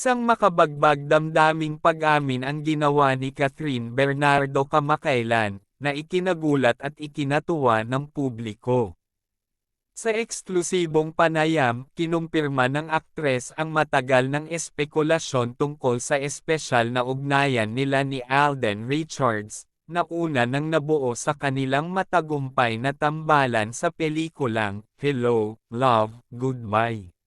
Isang makabagbag damdaming pag-amin ang ginawa ni Catherine Bernardo kamakailan, na ikinagulat at ikinatuwa ng publiko. Sa eksklusibong panayam, kinumpirma ng aktres ang matagal ng espekulasyon tungkol sa espesyal na ugnayan nila ni Alden Richards, na una nang nabuo sa kanilang matagumpay na tambalan sa pelikulang Hello, Love, Goodbye.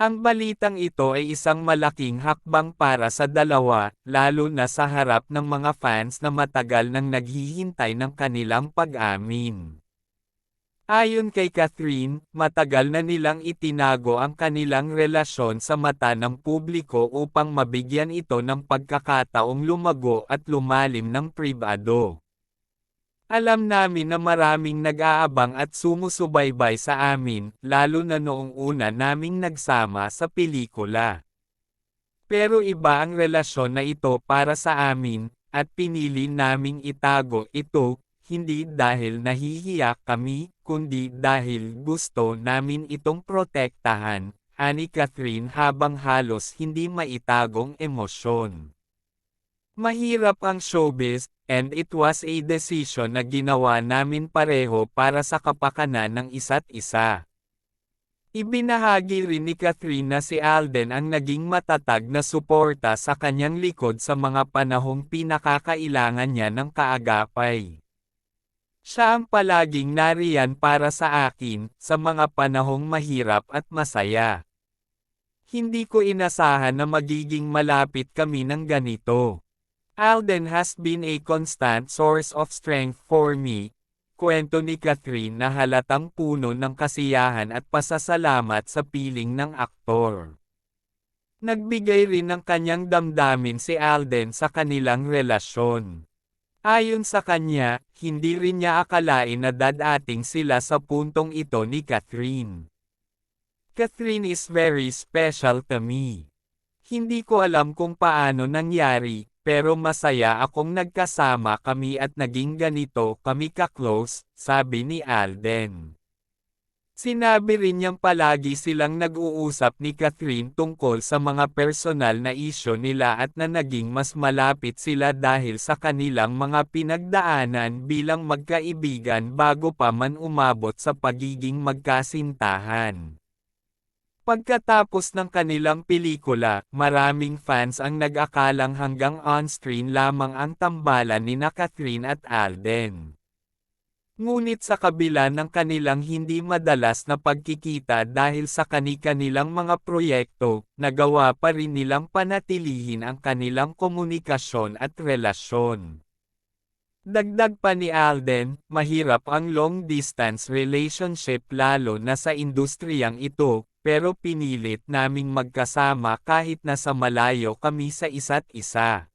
Ang balitang ito ay isang malaking hakbang para sa dalawa, lalo na sa harap ng mga fans na matagal nang naghihintay ng kanilang pag-amin. Ayon kay Catherine, matagal na nilang itinago ang kanilang relasyon sa mata ng publiko upang mabigyan ito ng pagkakataong lumago at lumalim ng pribado. Alam namin na maraming nag-aabang at sumusubaybay sa amin, lalo na noong una naming nagsama sa pelikula. Pero iba ang relasyon na ito para sa amin, at pinili naming itago ito, hindi dahil nahihiya kami, kundi dahil gusto namin itong protektahan, ani Catherine habang halos hindi maitagong emosyon. Mahirap ang showbiz, and it was a decision na ginawa namin pareho para sa kapakanan ng isa't isa. Ibinahagi rin ni Catherine na si Alden ang naging matatag na suporta sa kanyang likod sa mga panahong pinakakailangan niya ng kaagapay. Siya ang palaging nariyan para sa akin, sa mga panahong mahirap at masaya. Hindi ko inasahan na magiging malapit kami ng ganito. Alden has been a constant source of strength for me, kwento ni Catherine na halatang puno ng kasiyahan at pasasalamat sa piling ng aktor. Nagbigay rin ng kanyang damdamin si Alden sa kanilang relasyon. Ayon sa kanya, hindi rin niya akalain na dadating sila sa puntong ito ni Catherine. Catherine is very special to me. Hindi ko alam kung paano nangyari, pero masaya akong nagkasama kami at naging ganito kami ka-close, sabi ni Alden. Sinabi rin niyang palagi silang nag-uusap ni Catherine tungkol sa mga personal na isyo nila at na naging mas malapit sila dahil sa kanilang mga pinagdaanan bilang magkaibigan bago pa man umabot sa pagiging magkasintahan. Pagkatapos ng kanilang pelikula, maraming fans ang nag-akalang hanggang on-screen lamang ang tambalan ni na Catherine at Alden. Ngunit sa kabila ng kanilang hindi madalas na pagkikita dahil sa kani-kanilang mga proyekto, nagawa pa rin nilang panatilihin ang kanilang komunikasyon at relasyon. Dagdag pa ni Alden, mahirap ang long-distance relationship lalo na sa industriyang ito, pero pinilit naming magkasama kahit nasa malayo kami sa isa't isa.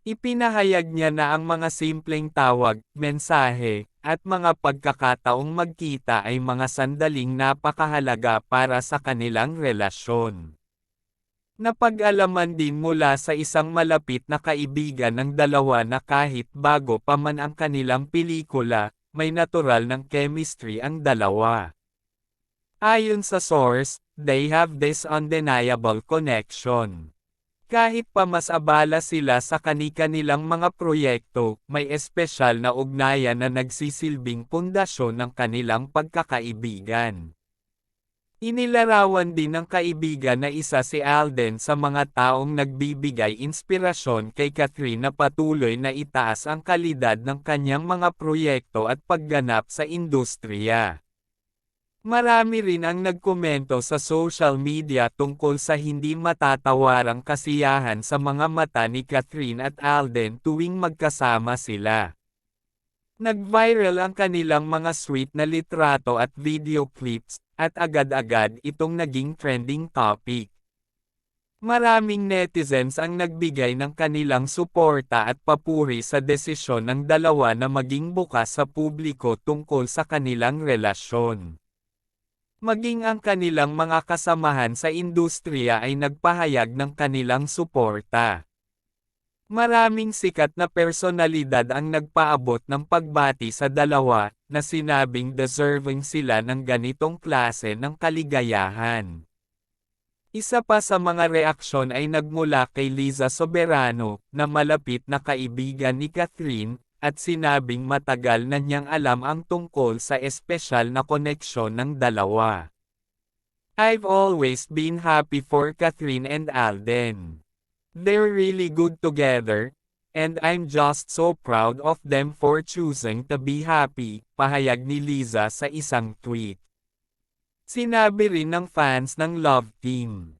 Ipinahayag niya na ang mga simpleng tawag, mensahe, at mga pagkakataong magkita ay mga sandaling napakahalaga para sa kanilang relasyon. Napag-alaman din mula sa isang malapit na kaibigan ng dalawa na kahit bago pa man ang kanilang pelikula, may natural ng chemistry ang dalawa. Ayon sa source, they have this undeniable connection. Kahit pa mas abala sila sa kani-kanilang mga proyekto, may espesyal na ugnayan na nagsisilbing pundasyon ng kanilang pagkakaibigan. Inilarawan din ng kaibigan na isa si Alden sa mga taong nagbibigay inspirasyon kay Catherine na patuloy na itaas ang kalidad ng kanyang mga proyekto at pagganap sa industriya. Marami rin ang nagkomento sa social media tungkol sa hindi matatawarang kasiyahan sa mga mata ni Catherine at Alden tuwing magkasama sila. Nag-viral ang kanilang mga sweet na litrato at video clips, at agad-agad itong naging trending topic. Maraming netizens ang nagbigay ng kanilang suporta at papuri sa desisyon ng dalawa na maging bukas sa publiko tungkol sa kanilang relasyon. Maging ang kanilang mga kasamahan sa industriya ay nagpahayag ng kanilang suporta. Maraming sikat na personalidad ang nagpaabot ng pagbati sa dalawa, na sinabing deserving sila ng ganitong klase ng kaligayahan. Isa pa sa mga reaksyon ay nagmula kay Liza Soberano, na malapit na kaibigan ni Catherine, at sinabing matagal na niyang alam ang tungkol sa espesyal na koneksyon ng dalawa. I've always been happy for Catherine and Alden. They're really good together, and I'm just so proud of them for choosing to be happy, pahayag ni Liza sa isang tweet. Sinabi rin ng fans ng Love Team.